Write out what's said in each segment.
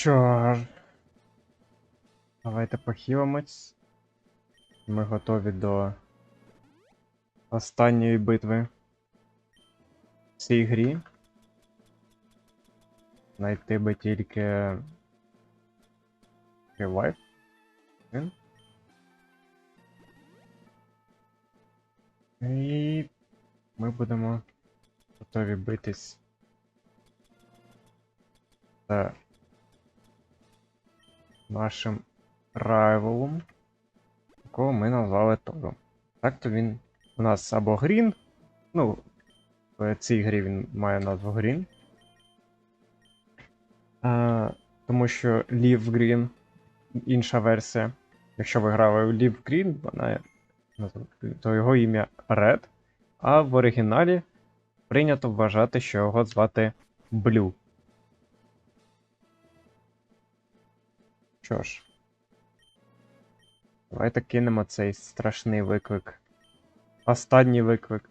Що. Давайте похилимось. Ми готові до останньої битви в цій грі. Найти би тільки. Ревайв. І ми будемо готові битись. з нашим райвелом, якого ми назвали Тором. Так то він у нас або Грін. Ну, в цій грі він має назву Грін. А, тому що Лів Green інша версія. Якщо ви грали у Лів Green, вона то його ім'я Red. А в оригіналі прийнято вважати, що його звати Blue. Що ж, давайте кинемо цей страшний виклик. Останній виклик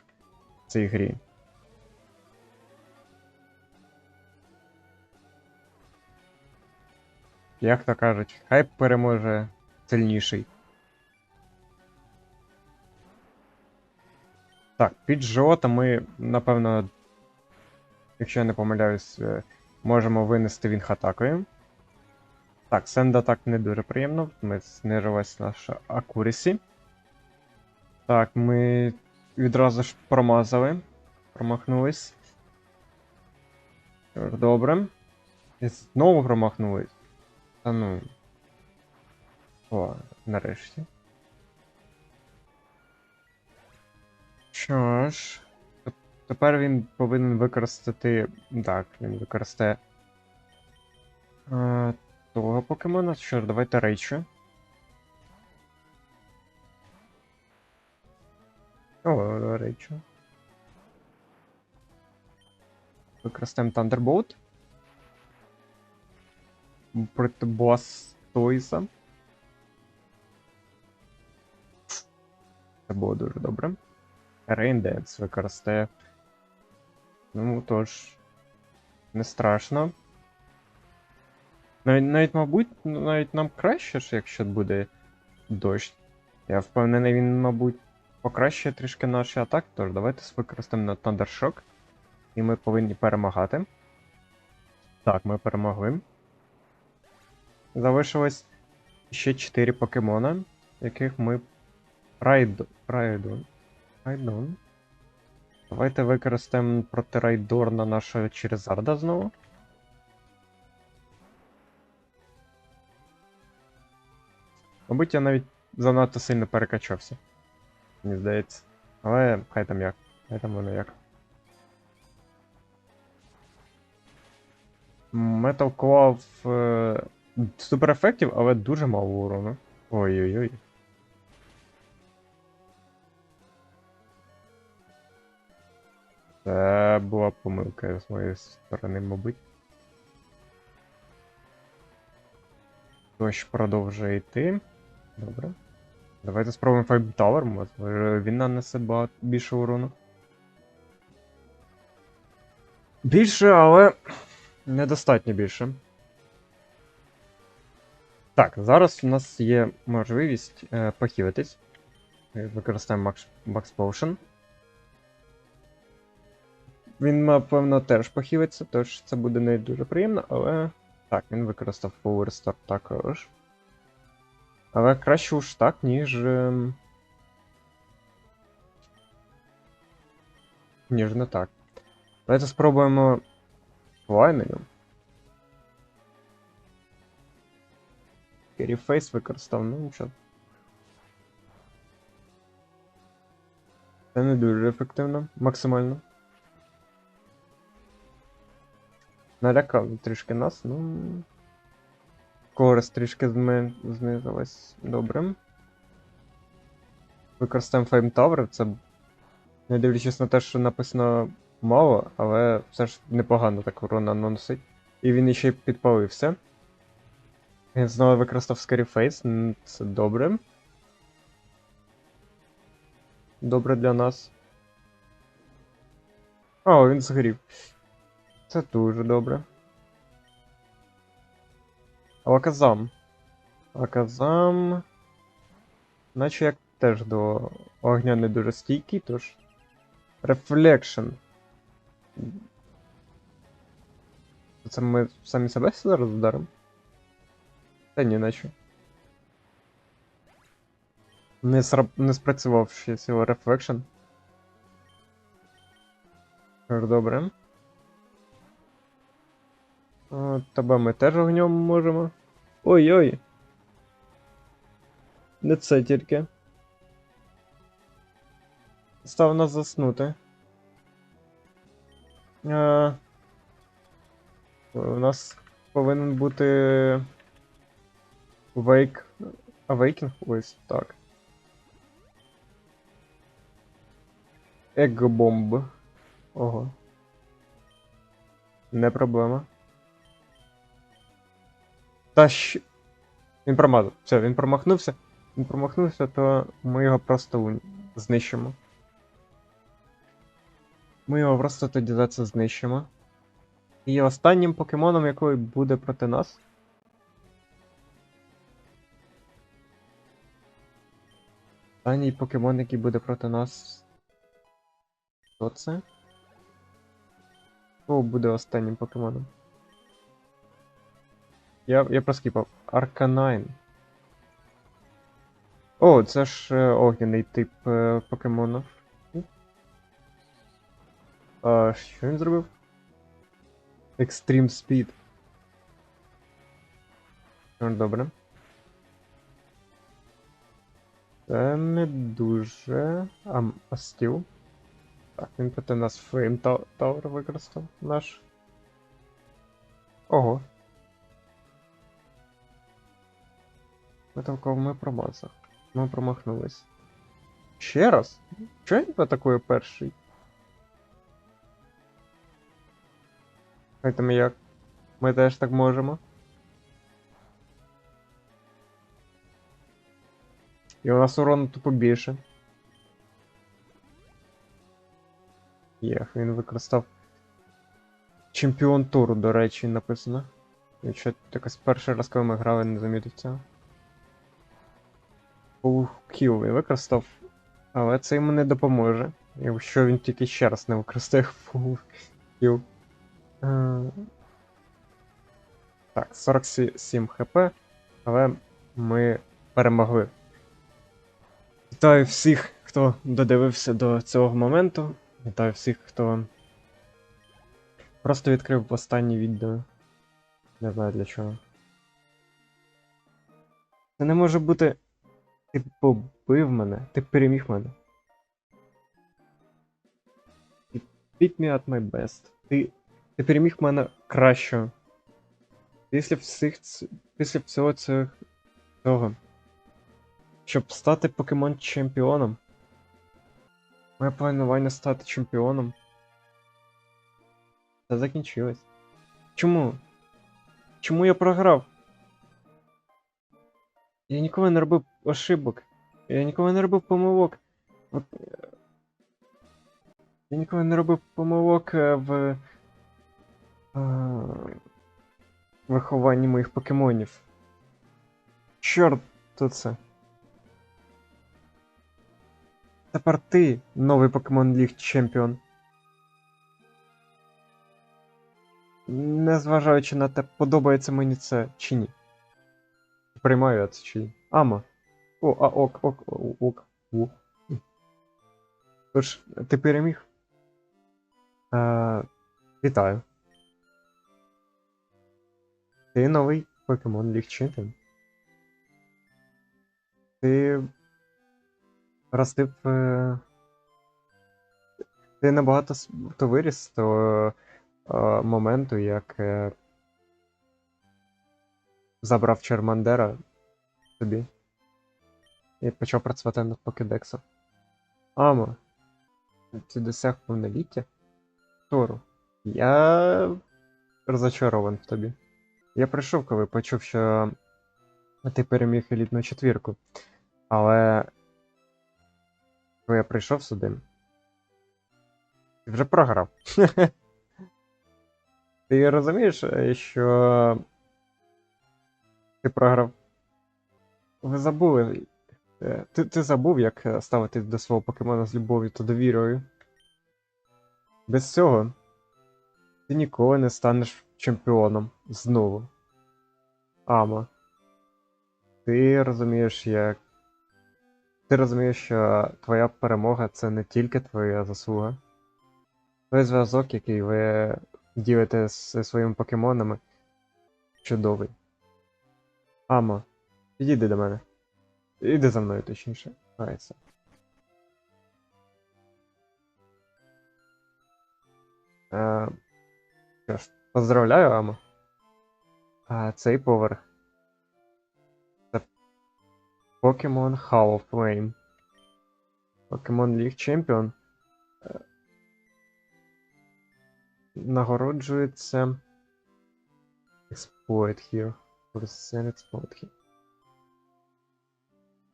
в цій грі. Як то кажуть, хай переможе сильніший. Так, під жовта ми, напевно, якщо я не помиляюсь, е, можемо винести він атакою. Так, сенда так не дуже приємно. Ми знижилась наша акурісі. Так, ми відразу ж промазали. Промахнулись. Добре. І знову промахнулись. Та ну. О, нарешті. Що ж. Тепер він повинен використати. Так, він використає. Того покемона. Що ж, давайте рейчу. О, рейчу. Використаємо Thunderbolt. Проти Бластойса. Це було дуже добре. Rain Dance використає. Ну, тож. Не страшно. Навіть, навіть, мабуть, ну, навіть нам краще, якщо буде дощ. Я впевнений, він, мабуть, покращує трішки наші атаки, тож давайте використаємо на Thundershock. І ми повинні перемагати. Так, ми перемогли. Залишилось ще 4 покемона, яких ми. Райдо... Райдон. Райдон. Давайте використаємо проти Райдорна нашого Черезарда знову. Мабуть, я навіть занадто сильно перекачався. Мені здається. Але хай там як. Хай там воно як. Metal Claw е, супер ефектів, але дуже мало урону. Ой-ой-ой. Це була помилка з моєї сторони, мабуть. Дощ продовжує йти. Добре. Давайте спробуємо Five Tower, може він нанесе багато більше урону. Більше, але недостатньо більше. Так, зараз у нас є можливість е, похилитись. Використаємо Max, Max Potion. Він, напевно, теж похилиться, тож це буде не дуже приємно, але. Так, він використав Power Start також. Але краще уж так, ніж. ем, Ніж не так. Давайте спробуємо лайною. Фейс використав, ну нічого. Це не дуже ефективно, максимально. Налякав трішки нас, ну. Скорость трішки зми- знизилась. Добре. Використаємо Flame Tower, це. Не дивлячись на те, що написано мало, але все ж непогано так урона наносить. І він іще й підпалився. Він знову використав Scary Face, це добре. Добре для нас. О, він згорів. Це дуже добре. Алаказам. Алаказам. Наче як теж до огня не дуже стійкий, тож. Reflection. Це ми самі себе зараз вдаримо? Та ні, наче. Не, сраб... не спрацював ще Reflection. Тож, Добре. Тебе ми теж огнем можемо. Ой-ой. Не це тільки. Став нас заснути. А, у нас повинен бути. Вейк. Авейкінг? Ось так. Егобомб. Ого. Не проблема. Та щ... Він промазав. Все, він промахнувся. Він промахнувся, то ми його просто знищимо. Ми його просто тоді за це знищимо. І останнім покемоном, який буде проти нас. Останній покемон, який буде проти нас. Хто це? Хто буде останнім покемоном? Я, я проскіпав. Арканайн. О, це ж е, огняний тип е, покемонів. А, що він зробив? Extreme Speed. Ну, добре. Це не дуже. А, а стіл? Так, він проти нас Tow- Tower використав наш. Ого. Металков ми промазав. Ми промахнулись. Ще раз? Чого він атакує перший? Хайте ми як? Ми теж так можемо. І у нас урону тупо більше. Єх, він використав. Чемпіон туру, до речі, написано. Якщо якось перший раз, коли ми грали, не замітив цього. Ух, кіл використав. Але це йому не допоможе. Якщо він тільки ще раз не використає кіл. Е, Так, 47 хп, але ми перемогли. Вітаю всіх, хто додивився до цього моменту. Вітаю всіх, хто просто відкрив останнє відео. Не знаю для чого. Це не може бути. Ти побив мене, ти переміг мене. You beat me at my best. Ти ти переміг мене краще. Після всіх після всього цього. Щоб стати покемон чемпіоном. Моє планування стати чемпіоном. Це закінчилось. Чому? Чому я програв? Я ніколи не робив ошибок. Я ніколи не робив помилок. Е, Я ніколи не робив помилок е, в е, вихованні моїх покемонів. Чорт, то це. Тепер ти новий покемон Ліг Чемпіон. Незважаючи на те, подобається мені це чи ні. Приймаю я це чи ні. Ама. О, а ок, ок, ок. О. Тож, ти переміг. Е, вітаю. Ти новий покемон Ліг Чемпіон. Ти ростив. Е... Ти набагато то виріс з того е, моменту, як е... забрав Чермандера собі. І почав працювати над покедексом. Амо. Ти досяг повноліття? Тору. Я розочарован в тобі. Я прийшов, коли почув, що ти переміг елітну четвірку. Але коли я прийшов сюди, ти вже програв. Ти розумієш, е, що Ти програв. Ви забули. е, Ти, ти забув, як е, ставити до свого покемона з любов'ю та довірою. Без цього ти ніколи не станеш чемпіоном знову. Ама. Ти розумієш, як. Ти розумієш, що твоя перемога це не тільки твоя заслуга. Той зв'язок, який ви ділите зі своїми покемонами, чудовий. Ама, підійди до мене. Іди за мною, точніше. Гайся. Е, що ж, поздравляю, Ама. А цей поверх. Це Pokemon Hall of Fame. Pokemon League Champion. Е, Нагороджується. Exploit here. Present Exploit.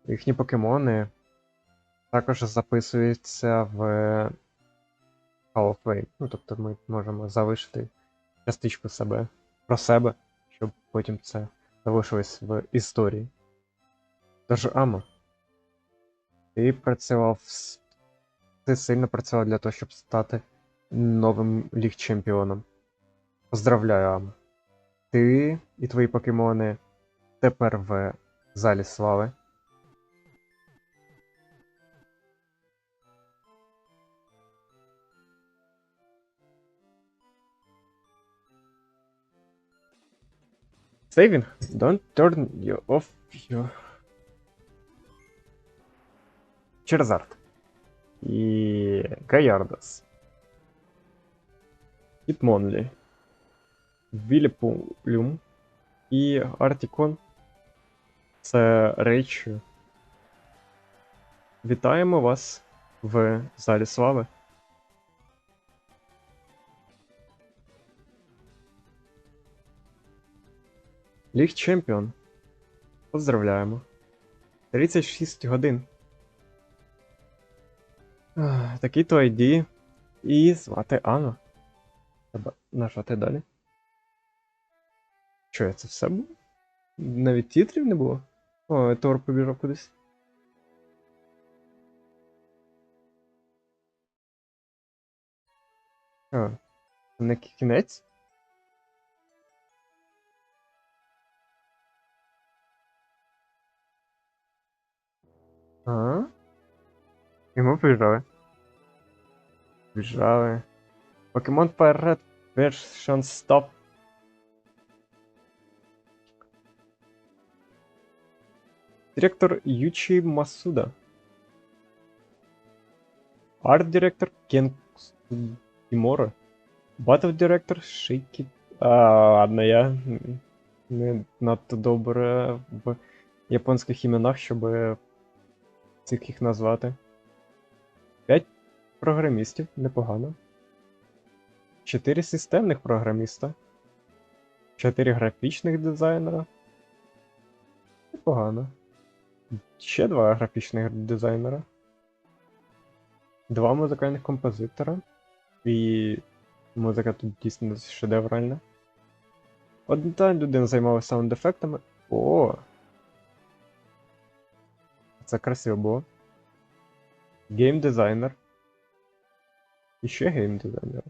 Їхні покемони також записуються в Hall of Fame. Ну, тобто ми можемо залишити частичку себе про себе, щоб потім це залишилось в історії. Тож, Амо, ти працював. Ти сильно працював для того, щоб стати новим ліг чемпіоном. Поздравляю, Амо. Ти і твої покемони тепер в залі слави. Saving. Don't turn you off your... Черзард. І Гаярдас. Hitmonlee. Віліпулюм. І Артікон. Це речі. Вітаємо вас в залі слави. Ліг Чемпіон. Поздравляємо. 36 годин. Такий то ID. І звати Анна. Треба нажати далі. Що, це все було? Навіть титрів не було? О, Тор побіжав кудись. Це не кінець? Ага. І ми побіжали. Біжали. Покемон вперед. Version Stop. Директор Ючі Масуда. Арт-директор Кен Кімора. Батл директор Шейкі. А, ладно, я не надто добре в японських іменах, щоб цих їх назвати. П'ять програмістів, непогано. Чотири системних програміста. Чотири графічних дизайнера. Непогано. Ще два графічних дизайнера. Два музикальних композитора. І музика тут дійсно шедевральна. Одна людина займалася саунд-ефектами. О! Це красиво було. Гейм-дизайнер. І ще гейм-дизайнер.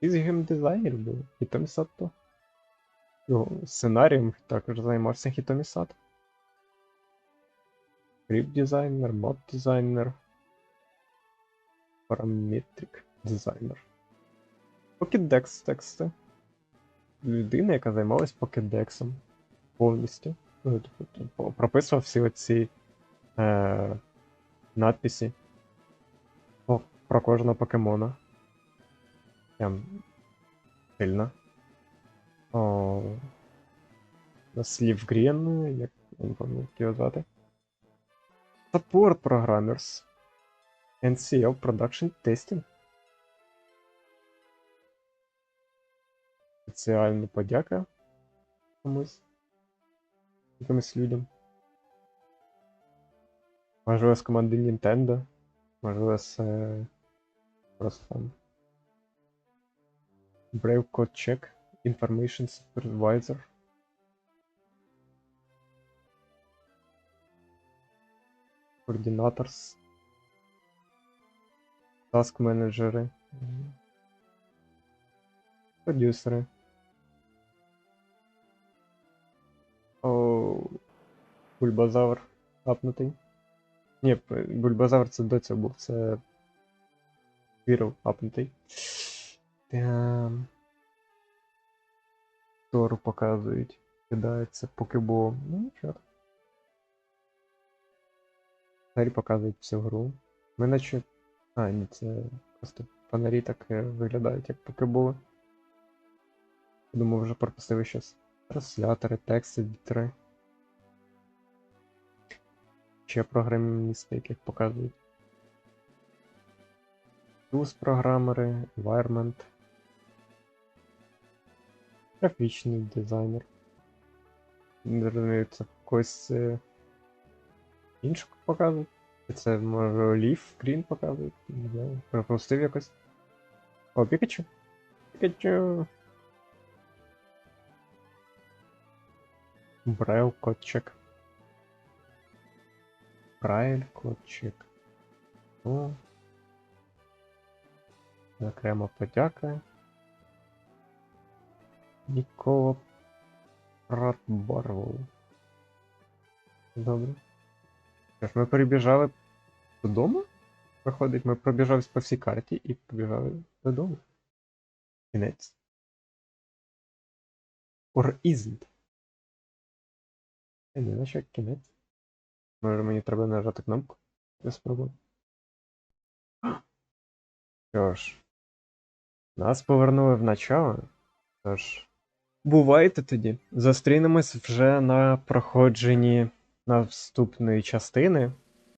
Із гейм-дизайнерів був. Хітомі Сато. Його Сценарієм також займався Хітомі Сато. Скрипт-дизайнер, мод-дизайнер. Параметрик дизайнер. Покедекс тексти. Людина, яка займалась покедексом. Повністю. Ну, тобто, прописував всі оці е, надписи по, про кожного покемона. Прям сильно. О, Слів Грін, як я не пам'ятаю, як його звати. Support Programmers. NCL Production Testing. Спеціальна подяка комусь. Якимось людям. Можливо, з команди Nintendo. Можливо, з е, просто. Brave Code Check. Information Supervisor. Координаторс. Таск менеджери. Продюсери. О, Бульбазавр апнутий. Ні, бульбазавр це до цього був, це. Вірл апнутий. Там. Тору показують. Кидається покебо. Ну нічого. Фонарі показують всю гру. Ми наче. А, ні, це просто фонарі так е, виглядають як покеболи. Думаю, вже пропустили щось. Транслятори, тексти, вітри. Ще програмісти, яких показують. Tools програмери, environment. Графічний дизайнер. Не розумію, це когось іншого показують. Це може ліф, скрін показують. Не знаю. Пропустив якось. О, Пікачу. Пікачу. Брел котчик. Брайль котчик. О. Окрема подяка. Нікола Пратбарвоу. Добре. Що ми перебіжали додому? Виходить, ми пробіжались по всій карті і побіжали додому. Кінець. Or isn't? Я не знаю, що кінець. Може мені треба нажати кнопку? Я спробую. Що ж. Нас повернули в начало. Тож. Бувайте тоді. Зустрінемось вже на проходженні наступної частини.